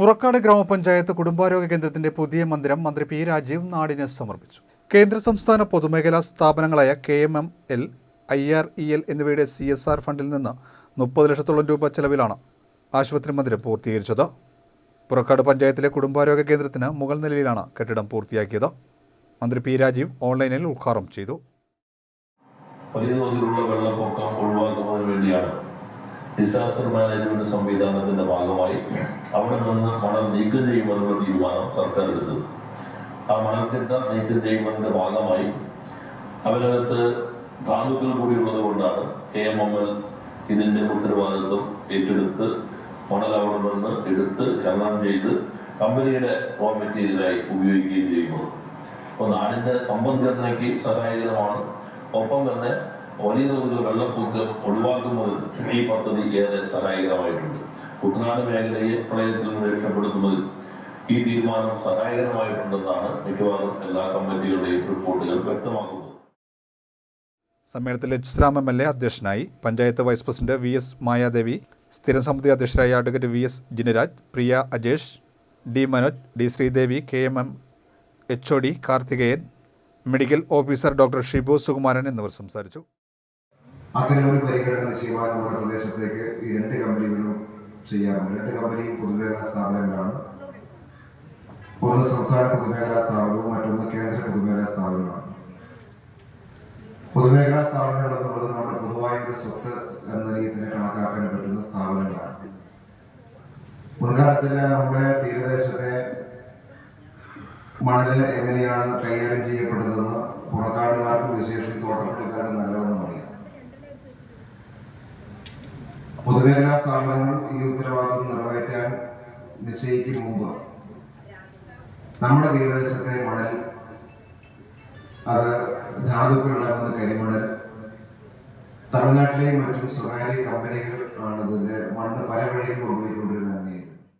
പുറക്കാട് ഗ്രാമപഞ്ചായത്ത് കുടുംബാരോഗ്യ കേന്ദ്രത്തിന്റെ പുതിയ മന്ദിരം മന്ത്രി പി രാജീവ് നാടിന് സമർപ്പിച്ചു. കേന്ദ്ര സംസ്ഥാന പൊതുമേഖലാ സ്ഥാപനങ്ങളായ K M M L I R E L എന്നിവയുടെ സി എസ് ആർ ഫണ്ടിൽ നിന്ന് മുപ്പത് ലക്ഷത്തോളം രൂപ ചെലവിലാണ് ആശുപത്രി മന്ദിരം പൂർത്തീകരിച്ചത്. പുറക്കാട് പഞ്ചായത്തിലെ കുടുംബാരോഗ്യ കേന്ദ്രത്തിന് മുകൾ നിലയിലാണ് കെട്ടിടം പൂർത്തിയാക്കിയത്. മന്ത്രി പി രാജീവ് ഓൺലൈനിൽ ഉദ്ഘാടനം ചെയ്തു. വലിയ തോതിലുള്ള വെള്ളപ്പൊക്കം ഒഴിവാക്കുന്നതിന് വേണ്ടിയാണ് ഡിസാസ്റ്റർ മാനേജ്മെന്റ് സംവിധാനത്തിന്റെ ഭാഗമായി അവിടെ നിന്ന് മണൽ നീക്കം ചെയ്യുമെന്നുള്ള തീരുമാനം സർക്കാർ എടുത്തത്. ആ മണൽത്തിട്ട നീക്കം ചെയ്യുന്നതിന്റെ ഭാഗമായി അവരകത്ത് ധാതുക്കൾ കൂടി ഉള്ളത് കൊണ്ടാണ് കെ എം എം എൽ ഇതിന്റെ ഉത്തരവാദിത്വം ഏറ്റെടുത്ത് മണൽ അവിടെ നിന്ന് എടുത്ത് ഖനനം ചെയ്ത് കമ്പനിയുടെ റോ മെറ്റീരിയലായി ഉപയോഗിക്കുകയും ചെയ്യുന്നത്. അപ്പോൾ നാടിന്റെ സമ്പദ്ഘടനയ്ക്ക് സഹായകരമാണ്. ഒപ്പം തന്നെ വലിയ തോതിലുള്ള വെള്ളപ്പൊക്കം ഒഴിവാക്കുന്നതിന് ഈ പദ്ധതി ഏറെ സഹായകരമായിട്ടുണ്ട്. കുട്ടനാട് മേഖലയെ പ്രളയത്തിൽ നിന്ന് രക്ഷപ്പെടുത്തുന്നതിൽ ഈ തീരുമാനം സഹായകരമായിട്ടുണ്ടെന്നാണ് മിക്കവാറും എല്ലാ കമ്മിറ്റികളുടെയും റിപ്പോർട്ടുകൾ വ്യക്തമാക്കുന്നത്. സമ്മേളനത്തിൽ എച്ച് എം എൽ എ അധ്യക്ഷനായി panchayat vice president V S Mayadevi സ്ഥിരം സമിതി അധ്യക്ഷരായ advocate V S Jinaraj Priya Ajesh D Manoj D Sreedevi K M M H O D Karthikeyan medical officer doctor Shibu Sukumaran എന്നിവർ സംസാരിച്ചു. അത്തരമൊരു പരിഗണന നിശ്ചയമായി നമ്മുടെ പ്രദേശത്തേക്ക് ഈ രണ്ട് കമ്പനികളും ചെയ്യാറുണ്ട്. രണ്ട് കമ്പനിയും പൊതുമേഖലാ സ്ഥാപനങ്ങളാണ്. ഒന്ന് സംസ്ഥാന പൊതുമേഖലാ സ്ഥാപനവും മറ്റൊന്ന് കേന്ദ്ര പൊതുമേഖലാ സ്ഥാപനമാണ് പൊതുമേഖലാ സ്ഥാപനങ്ങൾ എന്നുള്ളത് നമ്മുടെ പൊതുവായ ഒരു സ്വത്ത് എന്ന രീതിയിൽ കണക്കാക്കാൻ പറ്റുന്ന സ്ഥാപനങ്ങളാണ്. മുൻകാലത്തിൽ നമ്മുടെ തീരദേശത്തെ മണൽ എങ്ങനെയാണ് കൈകാര്യം ചെയ്യപ്പെടുന്നതെന്ന് പുറക്കാടുകാർക്കും വിശേഷം തോട്ടപ്പള്ളിക്കാർക്കും നല്ലവണ്ണം അറിയാം പൊതുമേഖലാ സ്ഥാപനങ്ങൾ ഈ ഉത്തരവാദിത്വം നിറവേറ്റാൻ നിശ്ചയിക്കും മുമ്പ് നമ്മുടെ തീരദേശത്തെ മണൽ അത് ധാതുക്കൾ ഉണ്ടാകുന്ന കരിമണൽ തമിഴ്നാട്ടിലെയും മറ്റും സ്വകാര്യ കമ്പനികൾ ആണ് ഇതിന്റെ മണ്ണ് പല വഴിക്ക് കൊണ്ടുപോയിക്കൊണ്ടിരുന്ന അങ്ങനെയാണ്